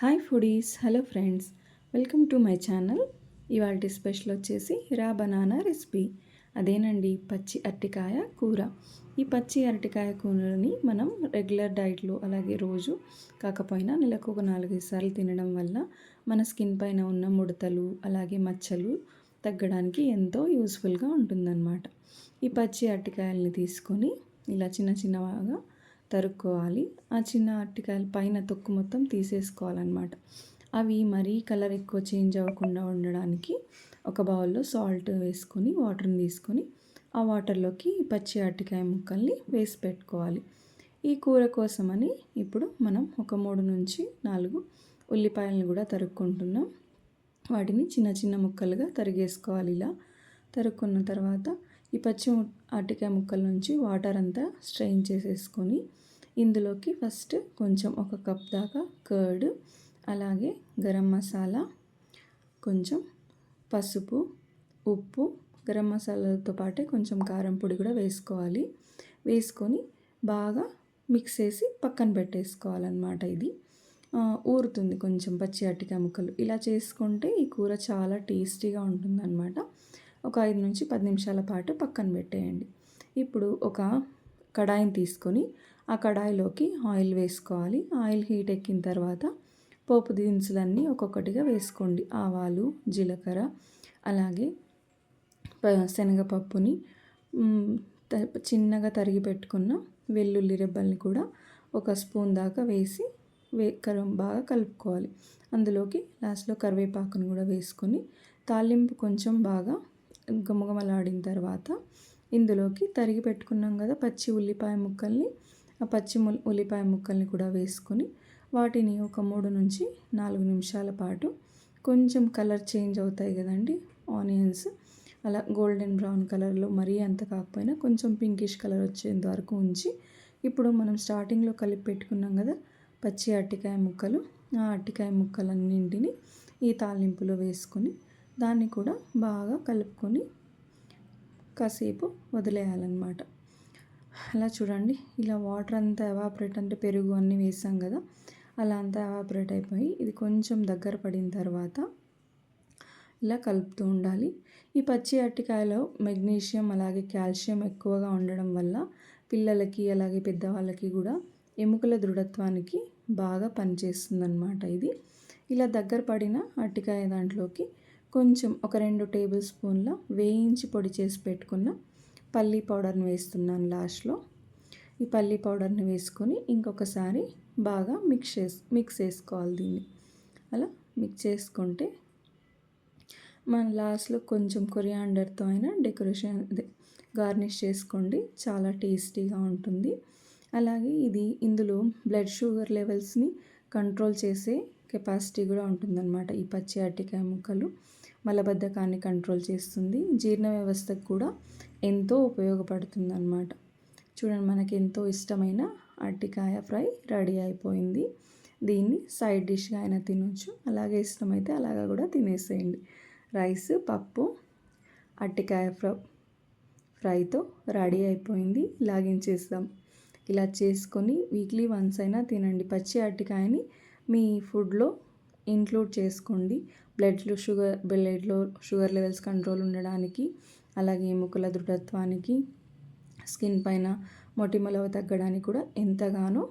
Hi foodies hello friends. Welcome to my channel. ఇవాళ special వచ్చేసి raw banana recipe. అదేనండి పచ్చి అరటికాయ కూర. ఈ పచ్చి అరటికాయ కూరని మనం రెగ్యులర్ డైట్లో అలాగే రోజు కాకపోయినా నెలకు ఒక నాలుగైదు సార్లు తినడం వల్ల మన స్కిన్ పైన ఉన్న ముడతలు అలాగే మచ్చలు తగ్గడానికి ఎంతో యూస్ఫుల్గా ఉంటుందన్నమాట. ఈ పచ్చి అరటికాయల్ని తీసుకొని ఇలా చిన్న చిన్నగా తరుక్కోవాలి. ఆ చిన్న అరటికాయల పైన తొక్కు మొత్తం తీసేసుకోవాలన్నమాట. అవి మరీ కలర్ ఎక్కువ చేంజ్ అవ్వకుండా ఉండడానికి ఒక బౌల్లో సాల్ట్ వేసుకొని వాటర్ని తీసుకొని ఆ వాటర్లోకి పచ్చి అరటికాయ ముక్కల్ని వేసి పెట్టుకోవాలి. ఈ కూర కోసమని ఇప్పుడు మనం ఒక మూడు నుంచి నాలుగు ఉల్లిపాయలను కూడా తరుక్కుంటున్నాం. వాటిని చిన్న చిన్న ముక్కలుగా తరిగేసుకోవాలి ఇలా. తరుక్కున్న తర్వాత ఈ పచ్చి అరటికాయ ముక్కల నుంచి వాటర్ అంతా స్ట్రెయిన్ చేసేసుకొని ఇందులోకి ఫస్ట్ కొంచెం ఒక కప్ దాకా కర్డ్ అలాగే గరం మసాలా కొంచెం పసుపు ఉప్పు గరం మసాలాతో పాటే కొంచెం కారం పొడి కూడా వేసుకోవాలి. వేసుకొని బాగా మిక్స్ చేసి పక్కన పెట్టేసుకోవాలన్నమాట ఇది. ఊరుతుంది కొంచెం పచ్చి అరటికాయ ముక్కలు. ఇలా చేసుకుంటే ఈ కూర చాలా టేస్టీగా ఉంటుందన్నమాట. ఒక ఐదు నుంచి పది నిమిషాల పాటు పక్కన పెట్టేయండి. ఇప్పుడు ఒక కడాయిని తీసుకొని ఆ కడాయిలోకి ఆయిల్ వేసుకోవాలి. ఆయిల్ హీట్ ఎక్కిన తర్వాత పోపు దినుసులన్నీ ఒక్కొక్కటిగా వేసుకోండి. ఆవాలు జీలకర్ర అలాగే శనగపప్పుని చిన్నగా తరిగి పెట్టుకున్న వెల్లుల్లి రెబ్బల్ని కూడా ఒక స్పూన్ దాకా వేసి వే బాగా కలుపుకోవాలి. అందులోకి లాస్ట్లో కరివేపాకును కూడా వేసుకొని తాలింపు కొంచెం బాగా గుమగుమలాడిన తర్వాత ఇందులోకి తరిగి పెట్టుకున్నాం కదా పచ్చి ఉల్లిపాయ ముక్కల్ని. ఆ పచ్చి ఉల్లిపాయ ముక్కల్ని కూడా వేసుకొని వాటిని ఒక మూడు నుంచి నాలుగు నిమిషాల పాటు కొంచెం కలర్ చేంజ్ అవుతాయి కదండి ఆనియన్స్. అలా గోల్డెన్ బ్రౌన్ కలర్లో మరీ అంత కాకపోయినా కొంచెం పింకిష్ కలర్ వచ్చేంత వరకు ఉంచి ఇప్పుడు మనం స్టార్టింగ్లో కలిపి పెట్టుకున్నాం కదా పచ్చి అరటికాయ ముక్కలు. ఆ అరటికాయ ముక్కలన్నింటిని ఈ తాలింపులో వేసుకొని దాన్ని కూడా బాగా కలుపుకొని కాసేపు వదిలేయాలన్నమాట. అలా చూడండి ఇలా వాటర్ అంతా ఎవాపరేట్ అంటే పెరుగు అన్నీ వేసాం కదా అలా అంతా ఎవాపరేట్ అయిపోయి ఇది కొంచెం దగ్గర పడిన తర్వాత ఇలా కలుపుతూ ఉండాలి. ఈ పచ్చి అరటికాయలో మెగ్నీషియం అలాగే కాల్షియం ఎక్కువగా ఉండడం వల్ల పిల్లలకి అలాగే పెద్దవాళ్ళకి కూడా ఎముకల దృఢత్వానికి బాగా పనిచేస్తుందన్నమాట ఇది. ఇలా దగ్గర పడిన అరటికాయ దాంట్లోకి కొంచెం ఒక రెండు టేబుల్ స్పూన్ల వేయించి పొడి చేసి పెట్టుకున్న పల్లీ పౌడర్ని వేస్తున్నాను లాస్ట్లో. ఈ పల్లీ పౌడర్ని వేసుకొని ఇంకొకసారి బాగా మిక్స్ చేసి మిక్స్ చేసుకోవాలి దీన్ని. అలా మిక్స్ చేసుకుంటే మన లాస్ట్లో కొంచెం కొరియాండర్తో అయినా డెకరేషన్ గార్నిష్ చేసుకోండి. చాలా టేస్టీగా ఉంటుంది. అలాగే ఇది ఇందులో బ్లడ్ షుగర్ లెవెల్స్ని కంట్రోల్ చేసే కెపాసిటీ కూడా ఉంటుందన్నమాట. ఈ పచ్చి అరటికాయ ముక్కలు మలబద్ధకాన్ని కంట్రోల్ చేస్తుంది. జీర్ణ వ్యవస్థకు కూడా ఎంతో ఉపయోగపడుతుంది అన్నమాట చూడండి మనకి ఎంతో ఇష్టమైన అరటికాయ ఫ్రై రెడీ అయిపోయింది. దీన్ని సైడ్ డిష్గా అయినా తినొచ్చు. అలాగే ఇష్టమైతే అలాగా కూడా తినేసేయండి. రైస్ పప్పు అరటికాయ ఫ్రై ఫ్రైతో రెడీ అయిపోయింది. లాగించేస్తాం ఇలా చేసుకొని వీక్లీ వన్స్ అయినా తినండి. పచ్చి అరటికాయని మీ ఫుడ్లో ఇంక్లూడ్ చేసుకోండి. బ్లడ్లో షుగర్ బ్లడ్లో షుగర్ లెవెల్స్ కంట్రోల్ ఉండడానికి అలాగే ఎముకల దృఢత్వానికి స్కిన్ పైన మొటిమలవ తగ్గడానికి కూడా ఎంతగానో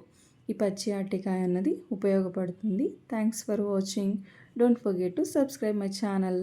ఈ పచ్చి అరటికాయ అన్నది ఉపయోగపడుతుంది. Thanks for watching. Don't forget to subscribe my channel.